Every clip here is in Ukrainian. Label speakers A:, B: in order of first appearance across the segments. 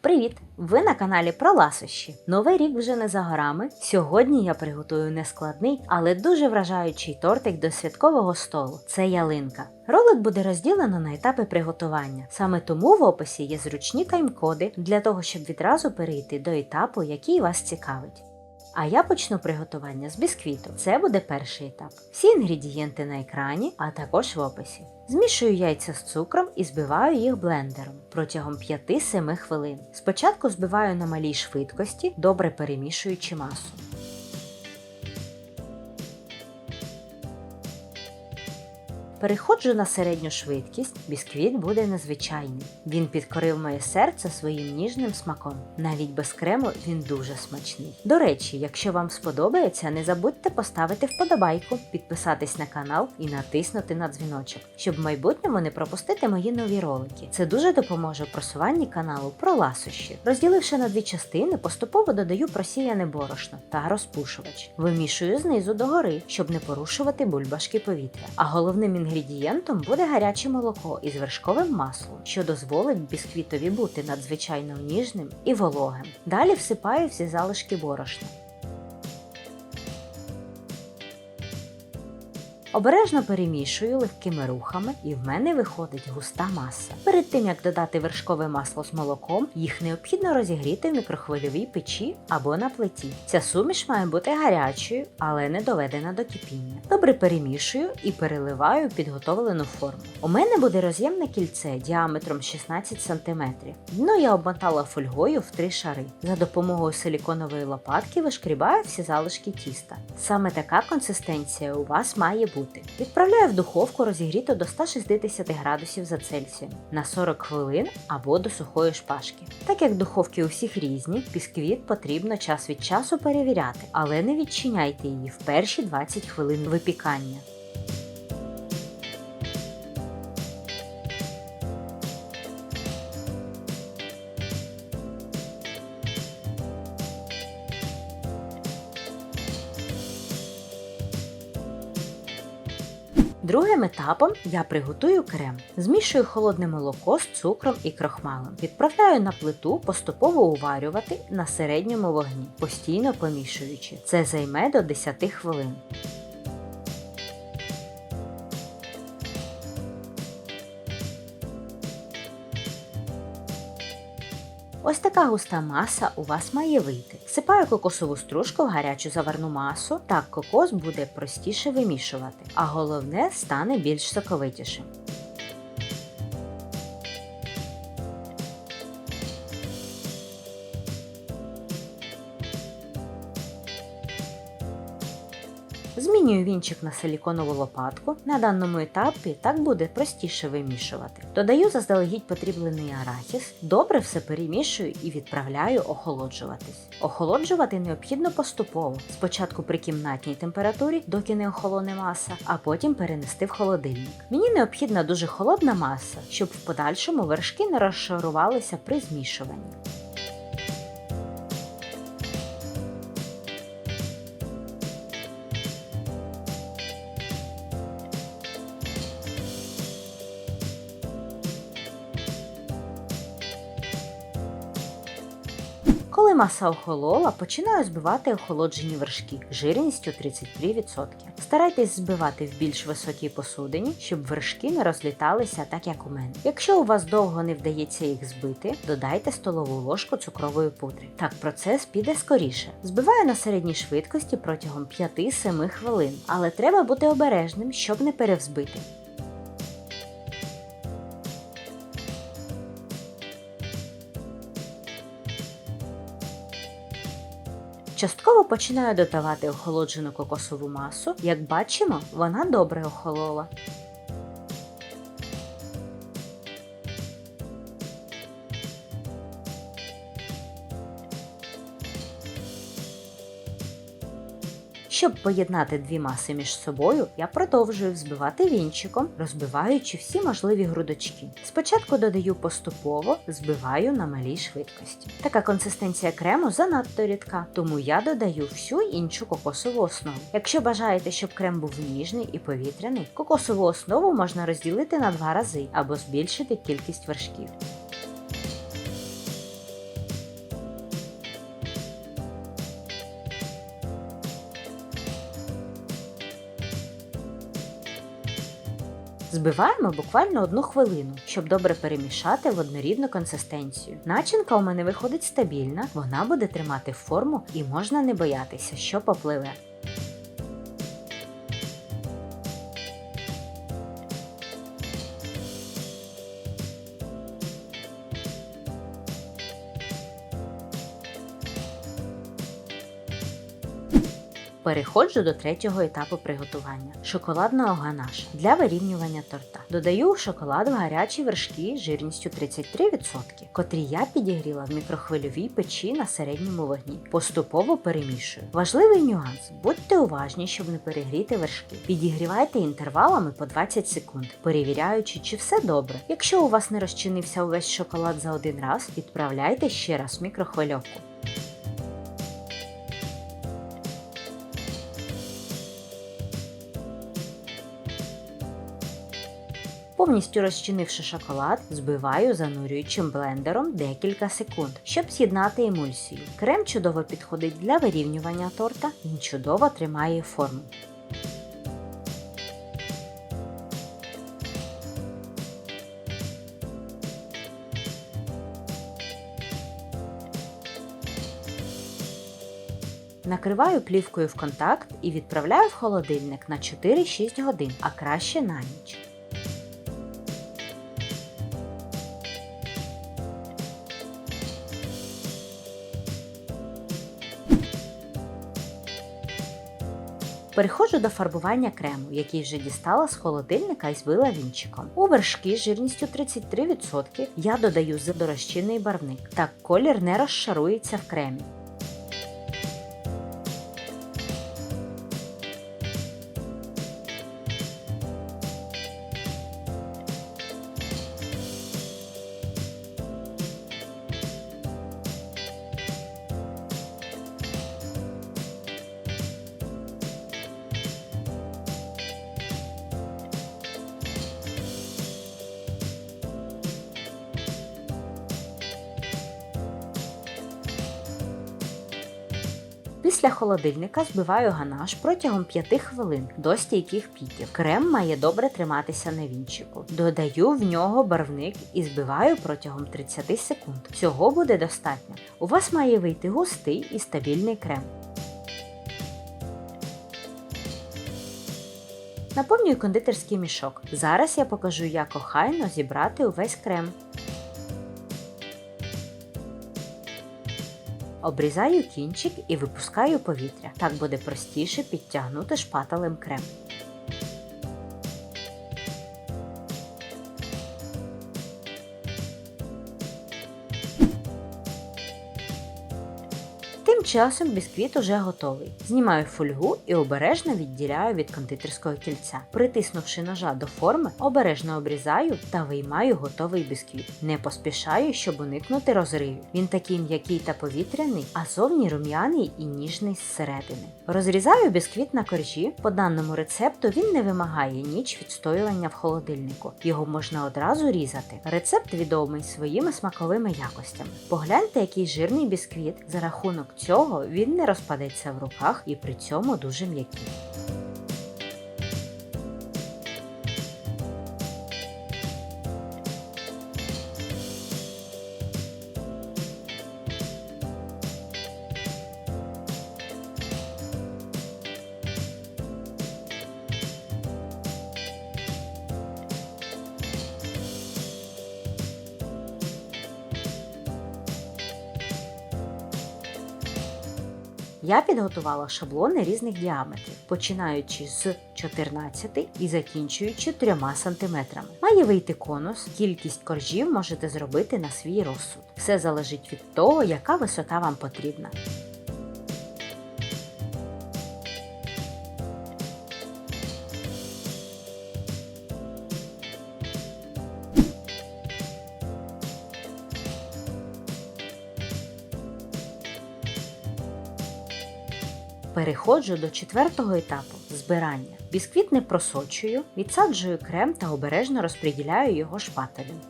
A: Привіт! Ви на каналі про ласощі. Новий рік вже не за горами. Сьогодні я приготую нескладний, але дуже вражаючий тортик до святкового столу. Це ялинка. Ролик буде розділено на етапи приготування. Саме тому в описі є зручні тайм-коди для того, щоб відразу перейти до етапу, який вас цікавить. А я почну приготування з бісквіту. Це буде перший етап. Всі інгредієнти на екрані, а також в описі. Змішую яйця з цукром і збиваю їх блендером протягом 5-7 хвилин. Спочатку збиваю на малій швидкості, добре перемішуючи масу. Переходжу на середню швидкість, бісквіт буде незвичайний. Він підкорив моє серце своїм ніжним смаком. Навіть без крему він дуже смачний. До речі, якщо вам сподобається, не забудьте поставити вподобайку, підписатись на канал і натиснути на дзвіночок, щоб в майбутньому не пропустити мої нові ролики. Це дуже допоможе в просуванні каналу про ласощі. Розділивши на дві частини, поступово додаю просіяне борошно та розпушувач. Вимішую знизу догори, щоб не порушувати бульбашки повітря. А головним інгредієнтом буде гаряче молоко із вершковим маслом, що дозволить бісквітові бути надзвичайно ніжним і вологим. Далі всипаю всі залишки борошна. Обережно перемішую легкими рухами, і в мене виходить густа маса. Перед тим як додати вершкове масло з молоком, їх необхідно розігріти в мікрохвильовій печі або на плиті. Ця суміш має бути гарячою, але не доведена до кипіння. Добре перемішую і переливаю підготовлену форму. У мене буде роз'ємне кільце діаметром 16 см. Дно я обмотала фольгою в три шари. За допомогою силіконової лопатки вишкрібаю всі залишки тіста. Саме така консистенція у вас має бути. Відправляю в духовку розігріту до 160 градусів за Цельсієм на 40 хвилин або до сухої шпажки. Так як духовки у всіх різні, бісквіт потрібно час від часу перевіряти, але не відчиняйте її в перші 20 хвилин випікання. Етапом я приготую крем. Змішую холодне молоко з цукром і крохмалем. Відправляю на плиту поступово уварювати на середньому вогні, постійно помішуючи. Це займе до 10 хвилин. Ось така густа маса у вас має вийти. Сипаю кокосову стружку в гарячу заварну масу, так кокос буде простіше вимішувати, а головне стане більш соковитішим. Змінюю вінчик на силіконову лопатку. На даному етапі так буде простіше вимішувати. Додаю заздалегідь потріблений арахіс, добре все перемішую і відправляю охолоджуватись. Охолоджувати необхідно поступово. Спочатку при кімнатній температурі, доки не охолоне маса, а потім перенести в холодильник. Мені необхідна дуже холодна маса, щоб в подальшому вершки не розшарувалися при змішуванні. Коли маса охолола, починаю збивати охолоджені вершки жирністю 33%. Старайтесь збивати в більш високій посудині, щоб вершки не розліталися так, як у мене. Якщо у вас довго не вдається їх збити, додайте столову ложку цукрової пудри. Так процес піде скоріше. Збиваю на середній швидкості протягом 5-7 хвилин, але треба бути обережним, щоб не перевзбити. Частково починаю додавати охолоджену кокосову масу. Як бачимо, вона добре охолола. Щоб поєднати дві маси між собою, я продовжую взбивати вінчиком, розбиваючи всі можливі грудочки. Спочатку додаю поступово, збиваю на малій швидкості. Така консистенція крему занадто рідка, тому я додаю всю іншу кокосову основу. Якщо бажаєте, щоб крем був ніжний і повітряний, кокосову основу можна розділити на два рази або збільшити кількість вершків. Збиваємо буквально одну хвилину, щоб добре перемішати в однорідну консистенцію. Начинка у мене виходить стабільна, вона буде тримати форму і можна не боятися, що попливе. Переходжу до третього етапу приготування шоколадного ганаша для вирівнювання торта. Додаю шоколад гарячі вершки жирністю 33%, котрі я підігріла в мікрохвильовій печі на середньому вогні. Поступово перемішую. Важливий нюанс: будьте уважні, щоб не перегріти вершки. Підігрівайте інтервалами по 20 секунд, перевіряючи, чи все добре. Якщо у вас не розчинився увесь шоколад за один раз, відправляйте ще раз в мікрохвильовку. Повністю розчинивши шоколад, збиваю занурюючим блендером декілька секунд, щоб з'єднати емульсію. Крем чудово підходить для вирівнювання торта, він чудово тримає форму. Накриваю плівкою в контакт і відправляю в холодильник на 4-6 годин, а краще на ніч. Переходжу до фарбування крему, який вже дістала з холодильника і збила вінчиком. У вершки жирністю 33% я додаю задорожчинний барвник. Так колір не розшарується в кремі. Після холодильника збиваю ганаш протягом 5 хвилин до стійких піків. Крем має добре триматися на вінчику. Додаю в нього барвник і збиваю протягом 30 секунд. Цього буде достатньо. У вас має вийти густий і стабільний крем. Наповнюю кондитерський мішок. Зараз я покажу, як охайно зібрати увесь крем. Обрізаю кінчик і випускаю повітря. Так буде простіше підтягнути шпателем крем. Часом бісквіт уже готовий. Знімаю фольгу і обережно відділяю від кондитерського кільця. Притиснувши ножа до форми, обережно обрізаю та виймаю готовий бісквіт. Не поспішаю, щоб уникнути розривів. Він такий м'який та повітряний, а зовні рум'яний і ніжний зсередини. Розрізаю бісквіт на коржі. По даному рецепту він не вимагає ніч відстоювання в холодильнику. Його можна одразу різати. Рецепт відомий своїми смаковими якостями. Погляньте, який жирний бісквіт за рахунок цього він не розпадеться в руках і при цьому дуже м'який. Я підготувала шаблони різних діаметрів, починаючи з 14 і закінчуючи 3 см. Має вийти конус, кількість коржів можете зробити на свій розсуд. Все залежить від того, яка висота вам потрібна. Переходжу до четвертого етапу збирання. Бісквіт не просочую, відсаджую крем та обережно розподіляю його шпателем.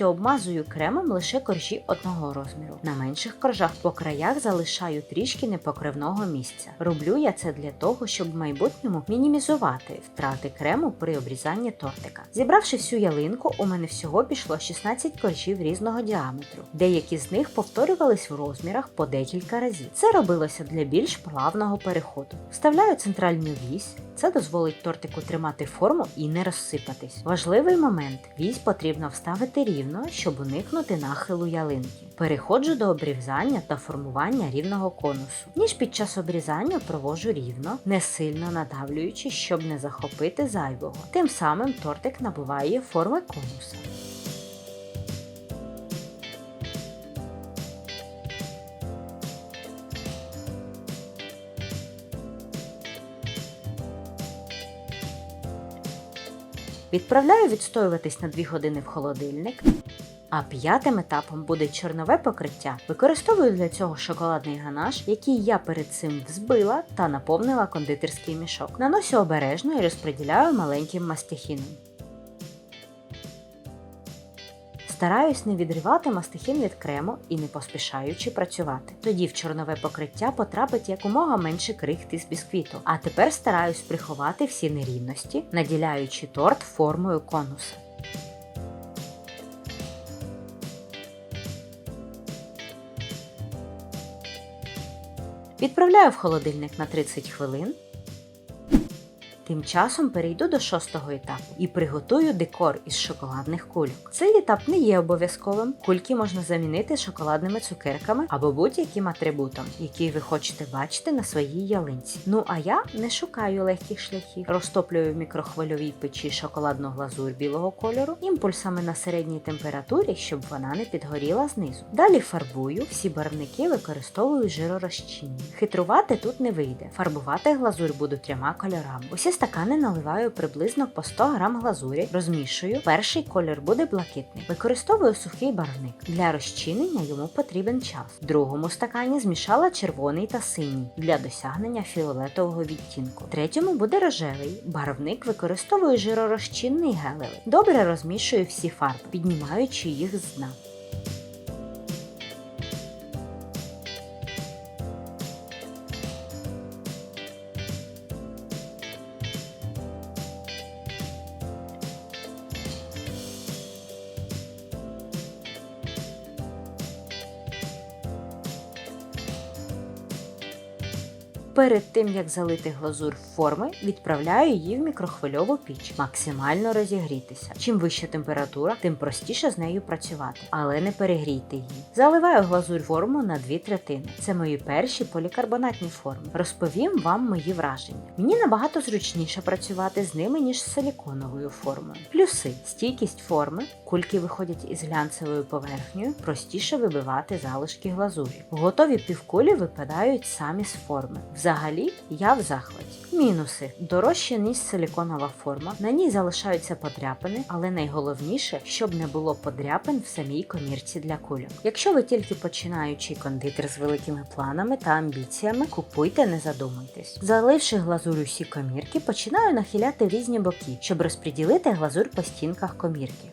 A: Повністю обмазую кремом лише коржі одного розміру. На менших коржах по краях залишаю трішки непокривного місця. Роблю я це для того, щоб в майбутньому мінімізувати втрати крему при обрізанні тортика. Зібравши всю ялинку, у мене всього пішло 16 коржів різного діаметру. Деякі з них повторювались в розмірах по декілька разів. Це робилося для більш плавного переходу. Вставляю центральну вісь. Це дозволить тортику тримати форму і не розсипатись. Важливий момент: вісь потрібно вставити рівно, щоб уникнути нахилу ялинки. Переходжу до обрізання та формування рівного конусу. Ніж під час обрізання провожу рівно, не сильно надавлюючи, щоб не захопити зайвого. Тим самим тортик набуває форми конуса. Відправляю відстоюватись на 2 години в холодильник. А п'ятим етапом буде чорнове покриття. Використовую для цього шоколадний ганаш, який я перед цим взбила та наповнила кондитерський мішок. Наносю обережно і розподіляю маленьким мастихіном. Стараюсь не відривати мастихін від крему і не поспішаючи працювати. Тоді в чорнове покриття потрапить якомога менше крихти з бісквіту. А тепер стараюсь приховати всі нерівності, наділяючи торт формою конуса. Відправляю в холодильник на 30 хвилин. Тим часом перейду до шостого етапу і приготую декор із шоколадних кульок. Цей етап не є обов'язковим. Кульки можна замінити шоколадними цукерками або будь-яким атрибутом, який ви хочете бачити на своїй ялинці. Ну а я не шукаю легких шляхів. Розтоплюю в мікрохвильовій печі шоколадну глазурь білого кольору імпульсами на середній температурі, щоб вона не підгоріла знизу. Далі фарбую, всі барвники використовую жиророзчинні. Хитрувати тут не вийде. Фарбувати глазурь буду трьома кольорами. Усі стакани наливаю приблизно по 100 грам глазурі, розмішую. Перший колір буде блакитний. Використовую сухий барвник. Для розчинення йому потрібен час. В другому стакані змішала червоний та синій для досягнення фіолетового відтінку. Третьому буде рожевий. Барвник використовую жиророзчинний гелевий. Добре розмішую всі фарби, піднімаючи їх з дна. Перед тим як залити глазур в форми, відправляю її в мікрохвильову піч, максимально розігрітися. Чим вища температура, тим простіше з нею працювати, але не перегрійте її. Заливаю глазурь форму на дві третини. Це мої перші полікарбонатні форми. Розповім вам мої враження. Мені набагато зручніше працювати з ними, ніж з силіконовою формою. Плюси: стійкість форми, кульки виходять із глянцевою поверхнею, простіше вибивати залишки глазурі. Готові півкулі випадають самі з форми. Взагалі, я в захваті. Мінуси дорожче ніж силіконова форма. На ній залишаються подряпини, але найголовніше, щоб не було подряпин в самій комірці для кульок. Якщо ви тільки починаючий кондитер з великими планами та амбіціями, купуйте, не задумуйтесь. Заливши глазурь усі комірки, починаю нахиляти різні боки, щоб розподілити глазурь по стінках комірки.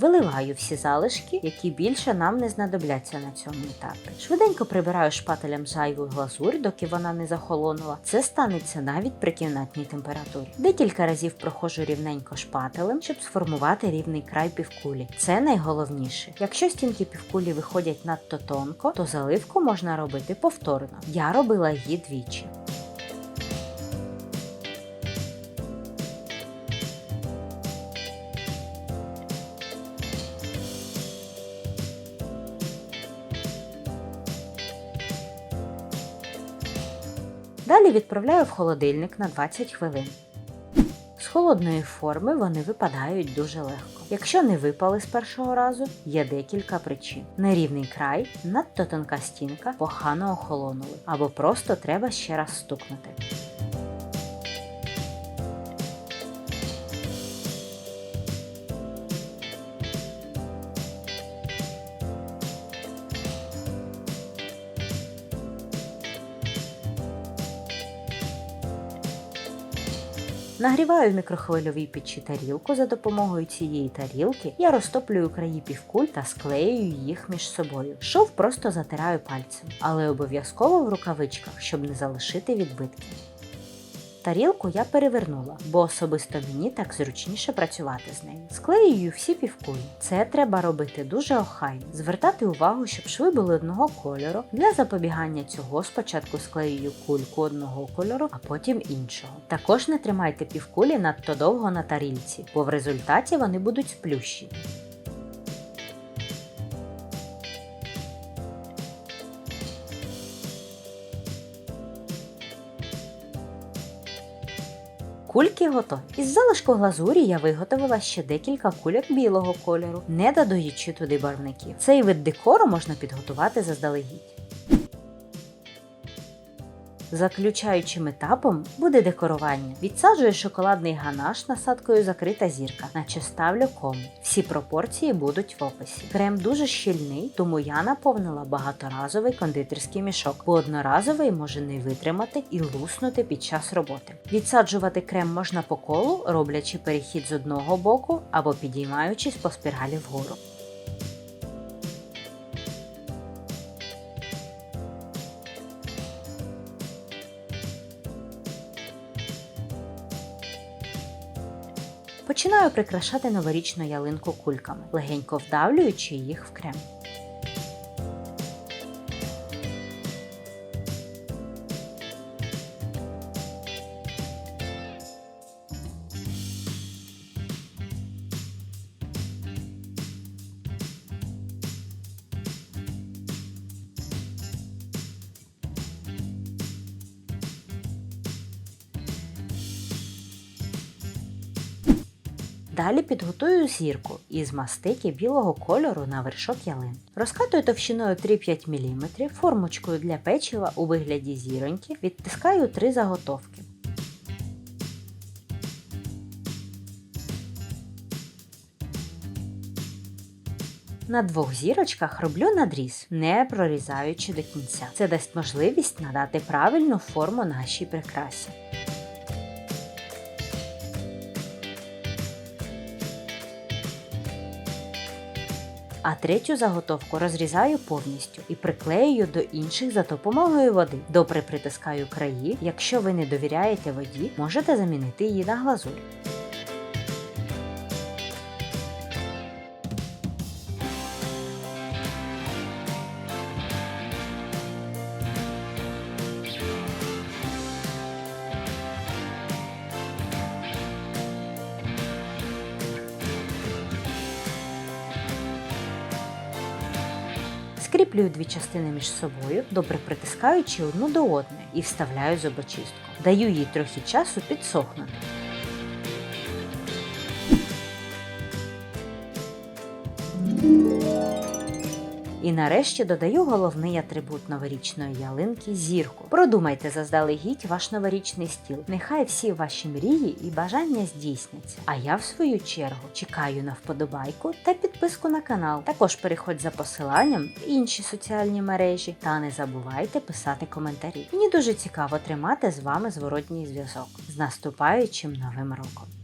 A: Виливаю всі залишки, які більше нам не знадобляться на цьому етапі. Швиденько прибираю шпателем зайву глазурь, доки вона не захолонула. Це станеться навіть при кімнатній температурі. Декілька разів проходжу рівненько шпателем, щоб сформувати рівний край півкулі. Це найголовніше. Якщо стінки півкулі виходять надто тонко, то заливку можна робити повторно. Я робила її двічі. Далі відправляю в холодильник на 20 хвилин. З холодної форми вони випадають дуже легко. Якщо не випали з першого разу, є декілька причин: нерівний край, надто тонка стінка, погано охолонули, або просто треба ще раз стукнути. Нагріваю в мікрохвильовій печі тарілку. За допомогою цієї тарілки я розтоплюю краї півкуль та склеюю їх між собою. Шов просто затираю пальцем, але обов'язково в рукавичках, щоб не залишити відбитки. Тарілку я перевернула, бо особисто мені так зручніше працювати з нею. Склеюю всі півкулі. Це треба робити дуже охайно. Звертати увагу, щоб шви були одного кольору. Для запобігання цього спочатку склеюю кульку одного кольору, а потім іншого. Також не тримайте півкулі надто довго на тарілці, бо в результаті вони будуть сплющені. Кульки готові. Із залишку глазурі я виготовила ще декілька кульок білого кольору, не додаючи туди барвників. Цей вид декору можна підготувати заздалегідь. Заключаючим етапом буде декорування. Відсаджую шоколадний ганаш насадкою закрита зірка, наче ставлю кому. Всі пропорції будуть в описі. Крем дуже щільний, тому я наповнила багаторазовий кондитерський мішок, бо одноразовий може не витримати і луснути під час роботи. Відсаджувати крем можна по колу, роблячи перехід з одного боку або підіймаючись по спіралі вгору. Починаю прикрашати новорічну ялинку кульками, легенько вдавлюючи їх в крем. Далі підготую зірку із мастики білого кольору на вершок ялин. Розкатую товщиною 3-5 мм, формочкою для печива у вигляді зіроньки, відтискаю три заготовки. На двох зірочках роблю надріз, не прорізаючи до кінця. Це дасть можливість надати правильну форму нашій прикрасі. А третю заготовку розрізаю повністю і приклеюю до інших за допомогою води. Добре притискаю краї. Якщо ви не довіряєте воді, можете замінити її на глазурь. Скріплюю дві частини між собою, добре притискаючи одну до одної і вставляю зубочистку. Даю їй трохи часу підсохнути. І нарешті додаю головний атрибут новорічної ялинки зірку. Продумайте заздалегідь ваш новорічний стіл. Нехай всі ваші мрії і бажання здійсняться. А я, в свою чергу, чекаю на вподобайку та підписку на канал. Також переходь за посиланням в інші соціальні мережі та не забувайте писати коментарі. Мені дуже цікаво тримати з вами зворотній зв'язок з наступаючим новим роком.